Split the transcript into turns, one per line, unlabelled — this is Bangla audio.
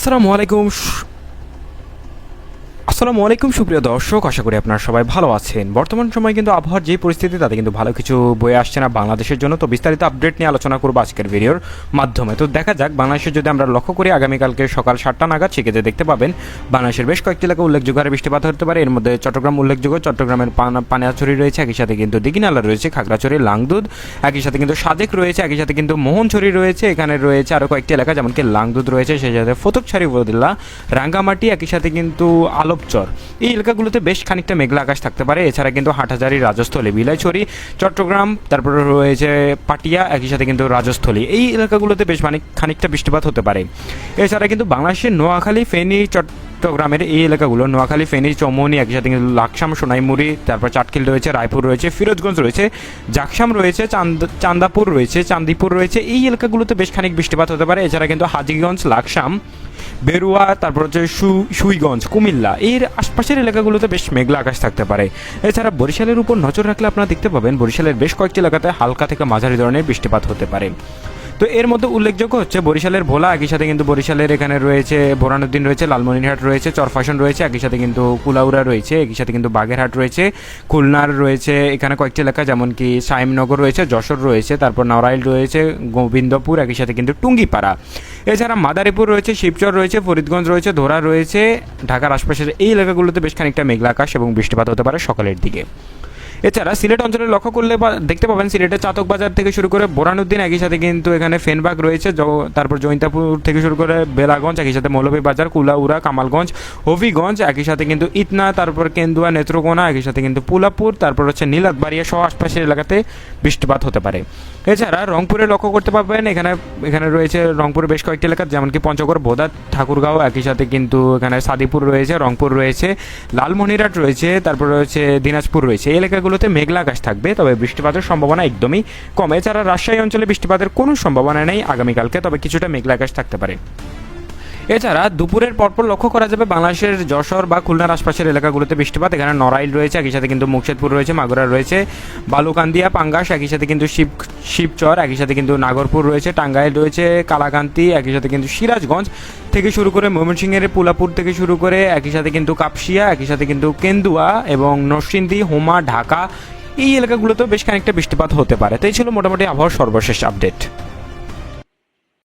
আসসালামু আলাইকুম স- আসসালামু আলাইকুম, সুপ্রিয় দর্শক। আশা করি আপনারা সবাই ভালো আছেন। বর্তমান সময় কিন্তু আবহাওয়ার যে পরিস্থিতি, তাতে কিন্তু ভালো কিছু বয়ে আসছে না বাংলাদেশের জন্য। তো বিস্তারিত আপডেট নিয়ে আলোচনা করব আজকের ভিডিওর মাধ্যমে। তো দেখা যাক, বাংলাদেশের যদি আমরা লক্ষ্য করি, আগামীকালকে সকাল সাতটা নাগাদ সেক্ষেত্রে দেখতে পাবেন, বাংলাদেশের বেশ কয়েকটি এলাকা উল্লেখযোগ্য হারে বৃষ্টিপাত হতে পারে। এর মধ্যে চট্টগ্রাম উল্লেখযোগ্য, চট্টগ্রামের পানা- পানিয়াছড়ি রয়েছে, একই সাথে কিন্তু দিঘিনালা রয়েছে, খাগড়াছড়ি, লাংদুদ, একই সাথে কিন্তু সাদেক রয়েছে, একই সাথে কিন্তু মোহনছড়ি রয়েছে। এখানে রয়েছে আরও কয়েকটি এলাকা যেমন কি লাংদুদ রয়েছে, সেই সাথে ফতুকছড়ি বদিল্লা রাঙ্গামাটি, একই সাথে কিন্তু আলোপচর এই এলাকাগুলোতে বেশ খানিকটা মেঘলা আকাশ থাকতে পারে। এছাড়া কিন্তু হাটহাজারি, রাজস্থলী, বিলাইছড়ি, চট্টগ্রাম, তারপর রয়েছে পাটিয়া, একই সাথে কিন্তু রাজস্থলী। এই এলাকাগুলোতে বেশ খানিকটা বৃষ্টিপাত হতে পারে। এছাড়া কিন্তু বাংলাদেশের নোয়াখালী, ফেনী চট্টগ্রামের এই এলাকাগুলো, নোয়াখালী, ফেনী, চৌমনি একই সাথে কিন্তু লাকসাম, সোনাইমুড়ি, তারপর চাটখিল রয়েছে, রায়পুর রয়েছে ফিরোজগঞ্জ রয়েছে, জাকসাম রয়েছে, চান্দ চান্দাপুর রয়েছে, চান্দিপুর রয়েছে, এই এলাকাগুলোতে বেশ খানিক বৃষ্টিপাত হতে পারে। এছাড়া কিন্তু হাজিগঞ্জ, লাকসাম, বেরুয়া, তারপর হচ্ছে সু সুইগঞ্জ, কুমিল্লা, এর আশপাশের এলাকাগুলোতে বেশ মেঘলা আকাশ থাকতে পারে। এছাড়া বরিশালের উপর নজর রাখলে আপনারা দেখতে পাবেন, বরিশালের বেশ কয়েকটি এলাকাতে হালকা থেকে মাঝারি ধরনের বৃষ্টিপাত হতে পারে। তো এর মধ্যে উল্লেখযোগ্য হচ্ছে বরিশালের ভোলা, একই সাথে কিন্তু বরিশালের এখানে রয়েছে বোরানুদ্দিন রয়েছে, লালমনিরহাট রয়েছে চরফাশন রয়েছে, একই সাথে কিন্তু কুলাউড়া রয়েছে, একই সাথে কিন্তু বাগেরহাট রয়েছে, খুলনার রয়েছে এখানে কয়েকটি এলাকা যেমন কি সাইমনগর রয়েছে, যশোর রয়েছে, তারপর নড়াইল রয়েছে, গোবিন্দপুর, একই সাথে কিন্তু টুঙ্গিপাড়া। এছাড়া মাদারীপুর রয়েছে, শিবচর রয়েছে, ফরিদগঞ্জ রয়েছে, ধোরা রয়েছে, ঢাকার আশপাশের এই এলাকাগুলোতে বেশ খানিকটা মেঘলা আকাশ এবং বৃষ্টিপাত হতে পারে সকালের দিকে। এছাড়া সিলেট অঞ্চলে লক্ষ্য করলে দেখতে পাবেন, সিলেটের চাতক বাজার থেকে শুরু করে বোরানুদ্দিন একই সাথে কিন্তু এখানে ফেনবাগ রয়েছে তারপর জৈন্তাপুর থেকে শুরু করে বেলাগঞ্জ, একই সাথে মৌলভীবাজার কুলাউড়া, কামালগঞ্জ, হবিগঞ্জ, একই সাথে কিন্তু ইতনা, তারপর কেন্দুয়া, নেত্রকোনা, একই সাথে কিন্তু পুলাপুর, তারপর হচ্ছে নীলাতবাড়িয়া সহ আশপাশের এলাকাতে বৃষ্টিপাত হতে পারে। এছাড়া রংপুরে লক্ষ্য করতে পারবেন এখানে এখানে রয়েছে রংপুরে বেশ কয়েকটি এলাকা যেমন কি পঞ্চগড় বোদা ঠাকুরগাঁও, একই সাথে কিন্তু এখানে সাদিপুর রয়েছে, রংপুর রয়েছে, লালমনিরহাট রয়েছে, তারপর রয়েছে দিনাজপুর রয়েছে। এই এলাকাগুলোতে মেঘলা আকাশ থাকবে, তবে বৃষ্টিপাতের সম্ভাবনা একদমই কমে। এছাড়া রাজশাহী অঞ্চলে বৃষ্টিপাতের কোনো সম্ভাবনা নেই আগামীকালকে, তবে কিছুটা মেঘলা আকাশ থাকতে পারে। এছাড়া দুপুরের পরপর লক্ষ্য করা যাবে বাংলাদেশের যশোর বা খুলনার আশপাশের এলাকাগুলোতে বৃষ্টিপাত। এখানে নড়াইল রয়েছে, একই সাথে কিন্তু মুকশেদপুর রয়েছে, মাগুরা রয়েছে, বালুকান্দিয়া, পাঙ্গাস, একই সাথে কিন্তু শিব শিবচর, একই সাথে কিন্তু নাগরপুর রয়েছে, টাঙ্গাইল রয়েছে, কালাকান্তি, একই সাথে কিন্তু সিরাজগঞ্জ থেকে শুরু করে ময়মনসিংহের পুলাপুর থেকে শুরু করে একই সাথে কিন্তু কাপসিয়া, একই সাথে কিন্তু কেন্দুয়া এবং নরসিংদী, হোমা, ঢাকা এই এলাকাগুলোতেও বেশ খানিকটা বৃষ্টিপাত হতে পারে। তো এই ছিল মোটামুটি আবহাওয়ার সর্বশেষ আপডেট।